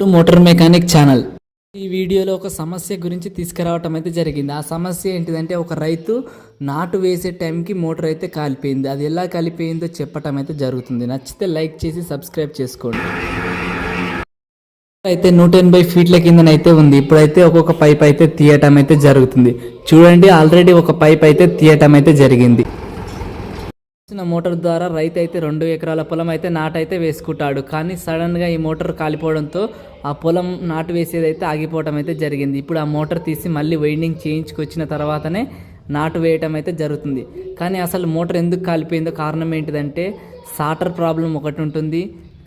To motor mechanic channel. ఈ వీడియోలో ఒక సమస్య గురించి తీసుకురావటం అయితే జరిగింది. ఆ సమస్య ఏంటిదంటే ఒక రైతు నాటు వేసే టైంకి మోటార్ అయితే కాలిపోయింది. అది ఎలా కాలిపోయిందో చెప్పటం అయితే జరుగుతుంది. నచ్చితే లైక్ చేసి సబ్స్క్రైబ్ చేసుకోండి. అయితే నూట ఎనభై ఫీట్ల కిందనైతే ఉంది. ఇప్పుడైతే ఒక్కొక్క పైప్ అయితే తీయటం అయితే జరుగుతుంది. చూడండి ఆల్రెడీ ఒక పైప్ అయితే తీయటం అయితే జరిగింది. ఇచ్చిన మోటార్ ద్వారా రైతు అయితే రెండు ఎకరాల పొలం అయితే నాటైతే వేసుకుంటాడు. కానీ సడన్గా ఈ మోటార్ కాలిపోవడంతో ఆ పొలం నాటు వేసేది అయితే ఆగిపోవడం అయితే జరిగింది. ఇప్పుడు ఆ మోటార్ తీసి మళ్ళీ వైండింగ్ చేయించుకొచ్చిన తర్వాతనే నాటు వేయటం అయితే జరుగుతుంది. కానీ అసలు మోటార్ ఎందుకు కాలిపోయిందో కారణం ఏంటిదంటే సాటర్ ప్రాబ్లం ఒకటి ఉంటుంది.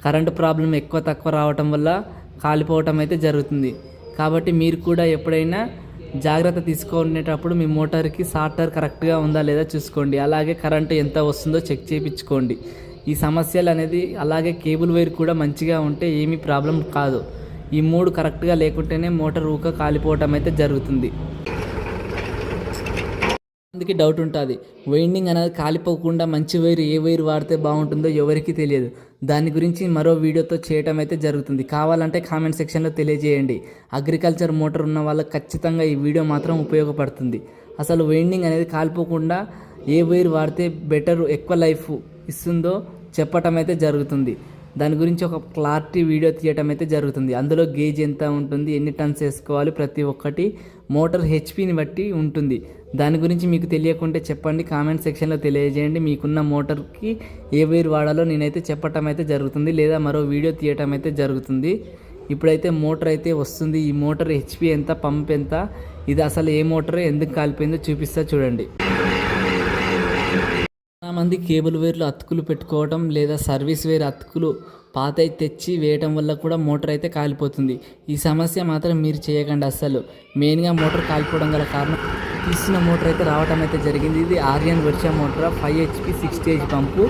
కరెంటు ప్రాబ్లం ఎక్కువ తక్కువ రావటం వల్ల కాలిపోవటం అయితే జరుగుతుంది. కాబట్టి మీరు కూడా ఎప్పుడైనా జాగ్రత్త తీసుకునేటప్పుడు మీ మోటార్కి సార్టర్ కరెక్ట్గా ఉందా లేదా చూసుకోండి. అలాగే కరెంటు ఎంత వస్తుందో చెక్ చేయించుకోండి ఈ సమస్యలు అనేది అలాగే కేబుల్ వైర్ కూడా మంచిగా ఉంటే ఏమీ ప్రాబ్లం కాదు. ఈ మూడు కరెక్ట్గా లేకుంటేనే మోటార్ ఊక కాలిపోవటం అయితే జరుగుతుంది. మందికి డౌట్ ఉంటుంది. వైండింగ్ అనేది కాలిపోకుండా మంచి వైర్ ఏ వైర్ వాడితే బాగుంటుందో ఎవరికి తెలియదు. దాని గురించి మరో వీడియోతో చేయటం అయితే జరుగుతుంది. కావాలంటే కామెంట్ సెక్షన్లో తెలియజేయండి. అగ్రికల్చర్ మోటార్ ఉన్న వాళ్ళకి ఖచ్చితంగా ఈ వీడియో మాత్రం ఉపయోగపడుతుంది. అసలు వైండింగ్ అనేది కాలిపోకుండా ఏ వైర్ వాడితే బెటర్ ఎక్కువ లైఫ్ ఇస్తుందో చెప్పటం అయితే జరుగుతుంది. దాని గురించి ఒక క్లారిటీ వీడియో తీయటం అయితే జరుగుతుంది. అందులో గేజ్ ఎంత ఉంటుంది ఎన్ని టన్స్ వేసుకోవాలి ప్రతి ఒక్కటి మోటార్ హెచ్పిని బట్టి ఉంటుంది. దాని గురించి మీకు తెలియకుంటే చెప్పండి కామెంట్ సెక్షన్లో తెలియజేయండి. మీకున్న మోటార్కి ఏ వైర్ వాడాలో నేనైతే చెప్పటం అయితే జరుగుతుంది లేదా మరో వీడియో తీయటం అయితే జరుగుతుంది. ఇప్పుడైతే మోటార్ అయితే వస్తుంది. ఈ మోటార్ హెచ్పి ఎంత పంప్ ఎంత ఇది అసలు ఏ మోటార్ ఎందుకు కాలిపోయిందో చూపిస్తా చూడండి. చాలామంది కేబుల్ వైర్లు అతుకులు పెట్టుకోవడం లేదా సర్వీస్ వైర్ అతుకులు పాత తెచ్చి వేయటం వల్ల కూడా మోటార్ అయితే కాలిపోతుంది. ఈ సమస్య మాత్రం మీరు చేయకండి అస్సలు. మెయిన్గా మోటార్ కాలిపోవడం గల కారణం తీసిన మోటార్ అయితే రావటం అయితే జరిగింది. ఇది Aryan Varsha motor? Five HP sixty H pump.